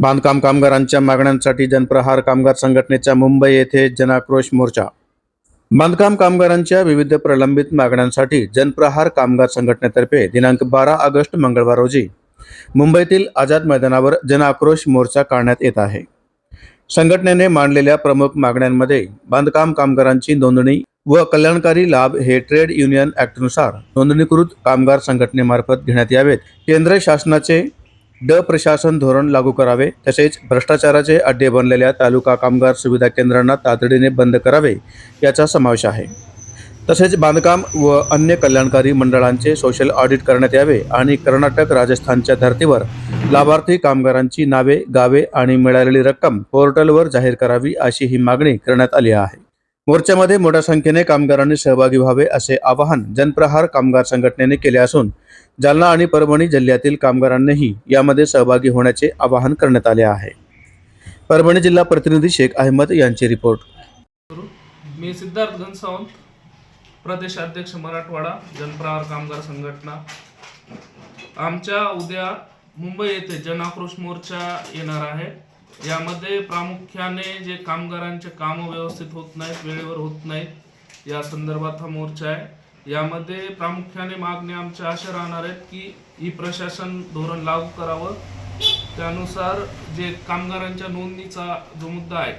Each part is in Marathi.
बांधकाम कामगारांच्या मागण्यांसाठी जनप्रहार कामगार संघटनेचा मुंबई येथे जनाक्रोश मोर्चा. बांधकाम कामगारांच्या विविध प्रलंबित मागण्यांसाठी जनप्रहार कामगार संघटनेतर्फे दिनांक बारा ऑगस्ट मंगळवार रोजी मुंबईतील आझाद मैदानावर जनआक्रोश मोर्चा काढण्यात येत आहे. संघटनेने मांडलेल्या प्रमुख मागण्यांमध्ये बांधकाम कामगारांची नोंदणी व कल्याणकारी लाभ हे ट्रेड युनियन ॲक्टनुसार नोंदणीकृत कामगार संघटनेमार्फत घेण्यात यावेत. केंद्र शासनाचे ड प्रशासन धोरण लागू करावे तसेच भ्रष्टाचाराचे अड्डे बनलेल्या तालुका कामगार सुविधा केंद्रांना तातडीने बंद करावे याचा समावेश आहे. तसेच बांधकाम व अन्य कल्याणकारी मंडळांचे सोशल ऑडिट करण्यात यावे आणि कर्नाटक राजस्थानच्या धर्तीवर लाभार्थी कामगारांची नावे गावे आणि मिळालेली रक्कम पोर्टलवर जाहीर करावी अशी ही मागणी करण्यात आली आहे. मोर्चामध्ये मोठ्या संख्येने कामगारांनी सहभागी व्हावे असे आवाहन जनप्रहार कामगार संघटनेने केले असून जालना आणि परभणी जिल्ह्यातील कामगारांनीही यामध्ये सहभागी होण्याचे आवाहन करण्यात आले आहे. परभणी जिल्हा प्रतिनिधी शेख अहमद यांची रिपोर्ट. करू मी सिद्धार्थ घनसावंत प्रदेशाध्यक्ष मराठवाडा जनप्रहार कामगार संघटना. आमच्या उद्या मुंबई येथे जनाक्रोश मोर्चा येणार आहे. यामध्ये प्रामुख्याने जे कामगारांचे कामं व्यवस्थित होत नाहीत वेळेवर होत नाहीत या संदर्भात हा मोर्चा आहे. यामध्ये प्रामुख्याने मागण्या आमच्या अशा राहणार आहेत की ई प्रशासन धोरण लागू करावं. त्यानुसार जे कामगारांच्या नोंदणीचा जो मुद्दा आहे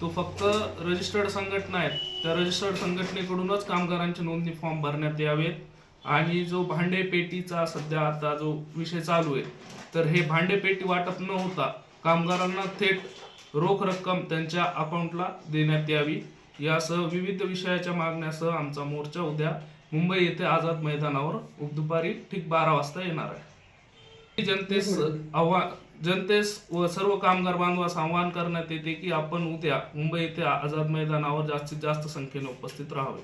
तो फक्त रजिस्टर्ड संघटना आहेत त्या रजिस्टर्ड संघटनेकडूनच कामगारांचे नोंदणी फॉर्म भरण्यात यावेत. आणि जो भांडे पेटीचा सध्या आता जो विषय चालू आहे तर हे भांडे पेटी वाटप न होता कामगारांना थेट रोख रक्कम त्यांच्या अकाउंटला देण्यात यावी. यासह विविध विषयाच्या मागण्यासह आमचा मोर्चा उद्या मुंबई येथे आझाद मैदानावर दुपारी ठीक बारा वाजता येणार आहे. जनतेस आव्हान जनतेस व सर्व कामगार बांधवास आवाहन करण्यात येते की आपण उद्या मुंबई येथे आझाद मैदानावर जास्तीत जास्त संख्येने उपस्थित राहावे.